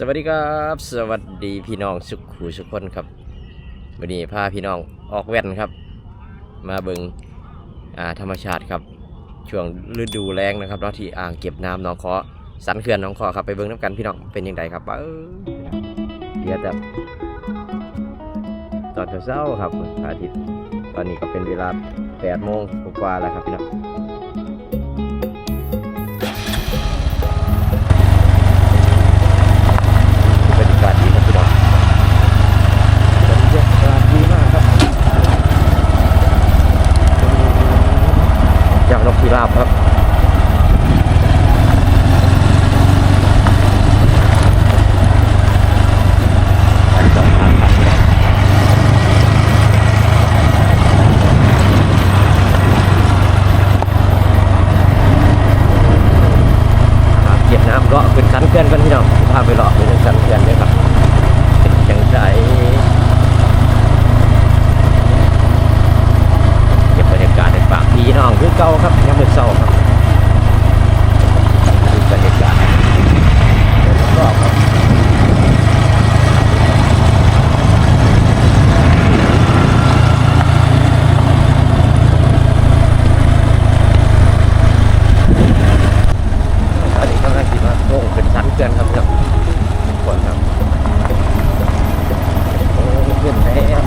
สวัสดีครับ สวัสดีพี่น้องสุขูสุขคนครับวันนี้พาพี่น้องออกแว่นครับ มาเบิงอ่าธรรมชาติครับ ช่วงฤดูแล้งนะครับเนาะที่อ่างเก็บน้ำหน้องคอสันเขื่อนหน้องคอครับไปเบิงน้ำกันพี่น้องเป็นยังไงครับเออเดี๋ยวแต่ตอนเช้าๆครับอาทิตย์ตอนนี้ก็เป็นเวลา8โมงกว่าแล้วครับพี่น้อง พิราบครับอันสองทาบครับเก็บน้ำเลาะขึ้นสันเขื่อนกันพี่น้องพาไปเลาะขึ้นสันเขื่อนด้วยครับ เป็นจังใจเก็บบรรยากาศในปากพี่น้องคือ เก่าครับยังมือเศร้าครับดูบรรยากาศรอบครับตอนนี้กำลังคิดว่าโค้งเป็นชันเกินครับเนี่ยทุกคนครับโอ้ขึ้นแล้ว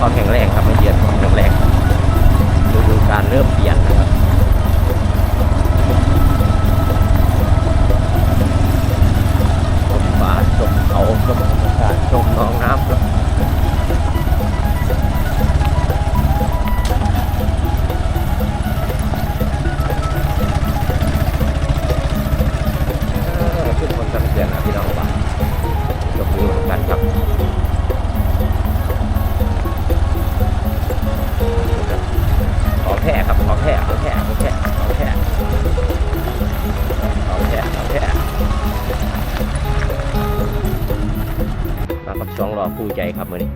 ความแข็งแรงครับไม่เยือนความแข็งแรง ฤดูการเริ่มเปลี่ยนนะครับชมป่าชมเขาชมธรรมชาติชมหนองน้ำ มากับสองล้อคู่ใจครับมือนี้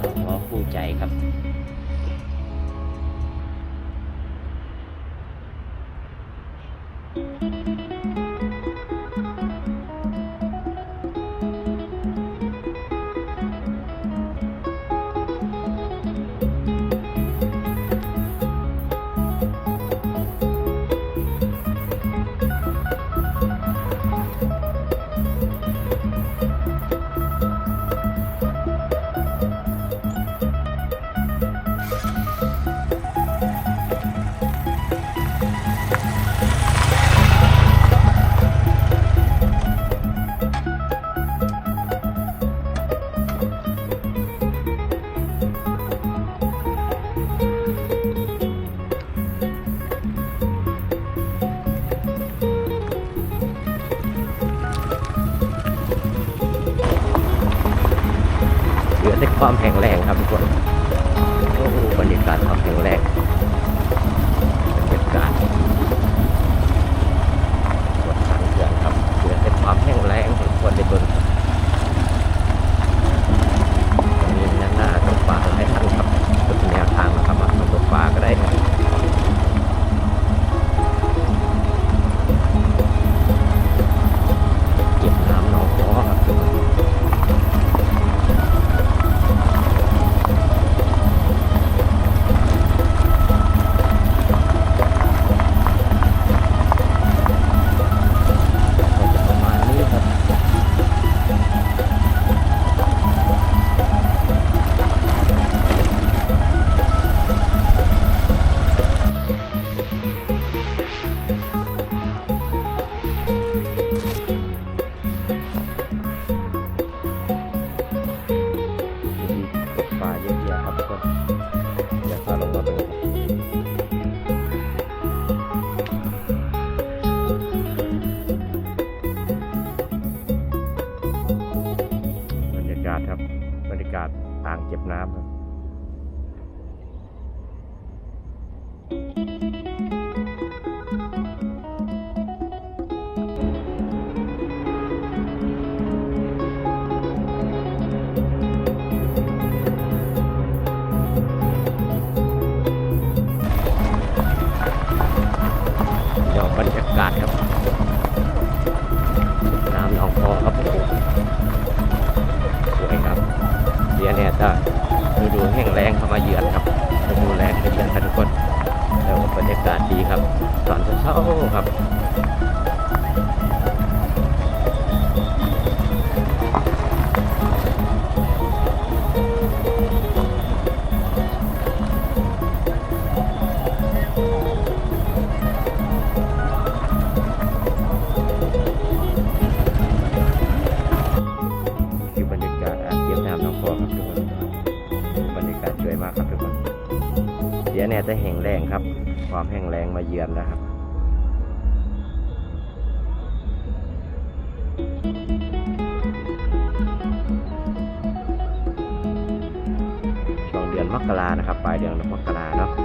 สองล้อคู่ใจครับ ความแข็งแรงครับทุกคนโอ้โหบรรยากาศความแข็งแรง อ่างเก็บน้ำครับ แน่แต่แห้งแรงครับ ความแห้งแรงมาเยือนแล้วครับช่วงเดือนมกรานะครับ ปลายเดือนมกราเนาะ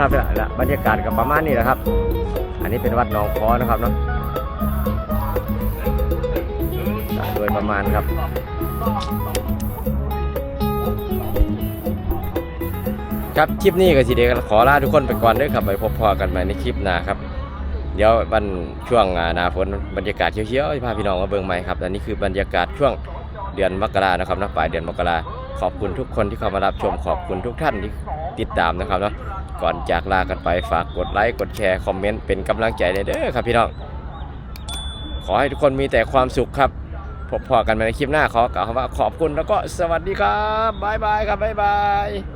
ครับและละบรรยากาศกับประมาณนี้แหละครับ อันนี้เป็นวัดหนองคอนะครับเนาะโดยประมาณครับครับคลิปนี้ก็สิเดขอลาทุกคนไปก่อนเด้วยครับไปพบพอกันใหม่ในคลิปหน้าครับ เดี๋ยววันช่วงหนาฝนบรรยากาศเขียวๆพาพี่น้องมาเบิ่งใหม่ครับอันนี้คือบรรยากาศช่วงเดือนมกรานะครับนะปลายเดือนมกราขอบคุณทุกคนที่เข้ามารับชมขอบคุณทุกท่านที่ติดตามนะครับเนาะ ก่อนจากลากันไปฝากกดไลค์กดแชร์คอมเมนต์เป็นกำลังใจเด้อครับพี่น้อง ขอให้ทุกคนมีแต่ความสุขครับพบพอกันใหม่ในคลิปหน้าขอกล่าวคำว่าขอบคุณแล้วก็สวัสดีครับบ๊ายบายครับบ๊ายบาย